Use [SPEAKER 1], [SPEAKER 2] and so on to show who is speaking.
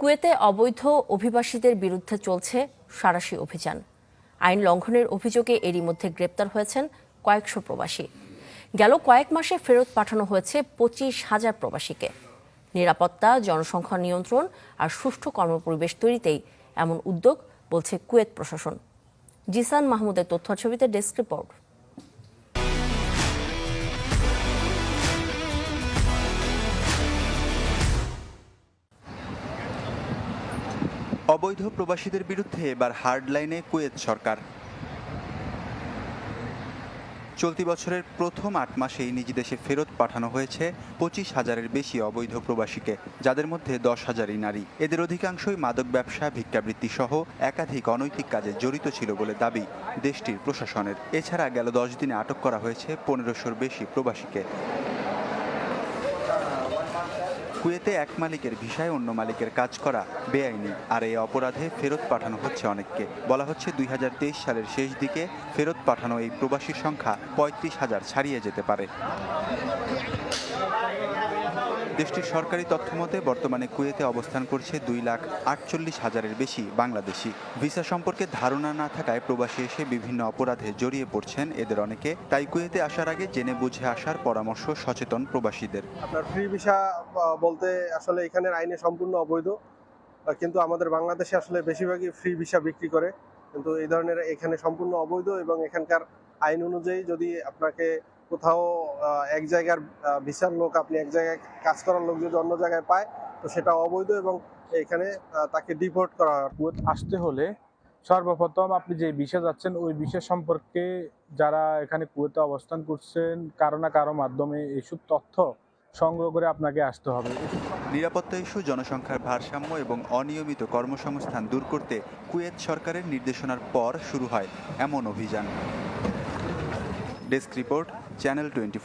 [SPEAKER 1] কুয়েতে অবৈধ অভিবাসীদের বিরুদ্ধে চলছে সারাশি অভিযান। আইন লঙ্ঘনের অভিযোগে এরই মধ্যে গ্রেপ্তার হয়েছেন কয়েকশো প্রবাসী। গেল কয়েক মাসে ফেরত পাঠানো হয়েছে পঁচিশ হাজার প্রবাসীকে। নিরাপত্তা, জনসংখ্যা নিয়ন্ত্রণ আর সুষ্ঠু কর্মপরিবেশ তৈরিতেই এমন উদ্যোগ বলছে কুয়েত প্রশাসন। জিসান মাহমুদের তথ্য ছবিতে ডেস্ক রিপোর্ট।
[SPEAKER 2] অবৈধ প্রবাসীদের বিরুদ্ধে এবার হার্ডলাইনে কুয়েত সরকার। চলতি বছরের প্রথম আট মাসেই নিজ দেশে ফেরত পাঠানো হয়েছে পঁচিশ হাজারের বেশি অবৈধ প্রবাসীকে, যাদের মধ্যে দশ হাজারই নারী। এদের অধিকাংশই মাদক ব্যবসা, ভিক্ষাবৃত্তি সহ একাধিক অনৈতিক কাজে জড়িত ছিল বলে দাবি দেশটির প্রশাসনের। এছাড়া গেল দশ দিনে আটক করা হয়েছে পনেরোশোর বেশি প্রবাসীকে। কুয়েতে এক মালিকের ভিসায় অন্য মালিকের কাজ করা বেআইনি, আর এই অপরাধে ফেরত পাঠানো হচ্ছে অনেককে। বলা হচ্ছে দুই হাজার তেইশ সালের শেষ দিকে ফেরত পাঠানো এই প্রবাসীর সংখ্যা পঁয়ত্রিশ হাজার ছাড়িয়ে যেতে পারে। দেশটির সরকারি তথ্য মতে, বর্তমানে কুয়েতে অবস্থান করছে দুই লাখ আটচল্লিশ হাজারের বেশি বাংলাদেশি। ভিসা সম্পর্কে ধারণা না থাকায় প্রবাসী এসে বিভিন্ন অপরাধে জড়িয়ে পড়ছেন এদের অনেকে। তাই কুয়েতে আসার আগে জেনে বুঝে আসার পরামর্শ সচেতন প্রবাসীদের।
[SPEAKER 3] আপনার ফ্রি ভিসা বলতে আসলে এখানের আইনে সম্পূর্ণ অবৈধ। কিন্তু আমাদের বাংলাদেশে আসলে বেশিরভাগই ফ্রি ভিসা বিক্রি করে। কিন্তু এই ধরনের এখানে সম্পূর্ণ অবৈধ এবং এখানকার আইন অনুযায়ী যদি আপনাকে কোথাও এক জায়গার ভিসার লোক আপনি এক জায়গায় কাজ করার লোক যদি অন্য জায়গায় পায়, তো সেটা অবৈধ এবং এখানে তাকে ডিপোর্ট করা
[SPEAKER 4] আসতে হলে সর্বপ্রথম আপনি যে বিষয় যাচ্ছেন, ওই বিষয় সম্পর্কে যারা এখানে কুয়েতে অবস্থান করছেন, কারও না কারও মাধ্যমে এইসব তথ্য সংগ্রহ করে আপনাকে আসতে হবে।
[SPEAKER 2] নিরাপত্তা ইস্যু, জনসংখ্যার ভারসাম্য এবং অনিয়মিত কর্মসংস্থান দূর করতে কুয়েত সরকারের নির্দেশনার পর শুরু হয় এমন অভিযান। Desk report, channel twenty